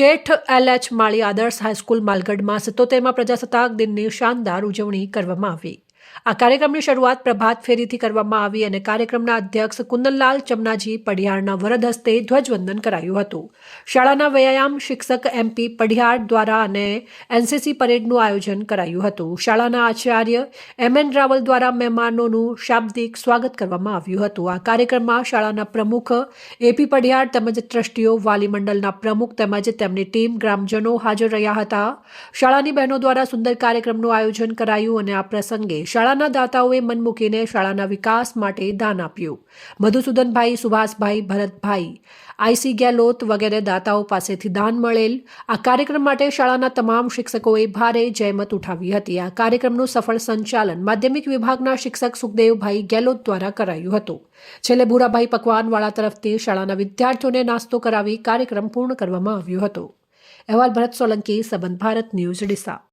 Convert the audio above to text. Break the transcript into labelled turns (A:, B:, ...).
A: શેઠ L H માળી આદર્શ high school માલગઢમાં સિત્તોતેરમાં પ્રજાસત્તાક દિનની શાનદાર ઉજવણી કરવામાં આવી. આ કાર્યક્રમની શરૂઆત પ્રભાત ફેરીથી કરવામાં આવી અને કાર્યક્રમના અધ્યક્ષ કુંદનલાલ ચમનાજી પઢિયારના વરદ હસ્તે ધ્વજવંદન કરાયું હતું. શાળાના વ્યાયામ શિક્ષક એમપી પઢિયાર દ્વારા અને એનસીસી પરેડનું આયોજન કરાયું હતું. શાળાના આચાર્ય એમ એન રાવલ દ્વારા મહેમાનોનું શાબ્દિક સ્વાગત કરવામાં આવ્યું હતું. આ કાર્યક્રમમાં શાળાના પ્રમુખ એપી પઢિયાર તેમજ ટ્રસ્ટીઓ વાલી મંડળના પ્રમુખ તેમજ તેમની ટીમ, ગ્રામજનો હાજર રહ્યા હતા. શાળાની બહેનો દ્વારા સુંદર કાર્યક્રમનું આયોજન કરાયું અને આ પ્રસંગે શાળાના દાતાઓએ મન મૂકીને શાળાના વિકાસ માટે દાન આપ્યું. મધુસૂદનભાઈ, સુભાષભાઈ, ભરતભાઈ આઈસી ગેલોત વગેરે દાતાઓ પાસેથી દાન મળેલ. આ કાર્યક્રમ માટે શાળાના તમામ શિક્ષકોએ ભારે જહેમત ઉઠાવી હતી. આ કાર્યક્રમનું સફળ સંચાલન માધ્યમિક વિભાગના શિક્ષક સુખદેવભાઈ ગેલોત દ્વારા કરાયું હતું. છેલ્લે ભૂરાભાઈ પકવાનવાળા તરફથી શાળાના વિદ્યાર્થીઓને નાસ્તો કરાવી કાર્યક્રમ પૂર્ણ કરવામાં આવ્યો હતો. અહેવાલ ભરત સોલંકી, સંબંધ ભારત ન્યૂઝ ડીસા.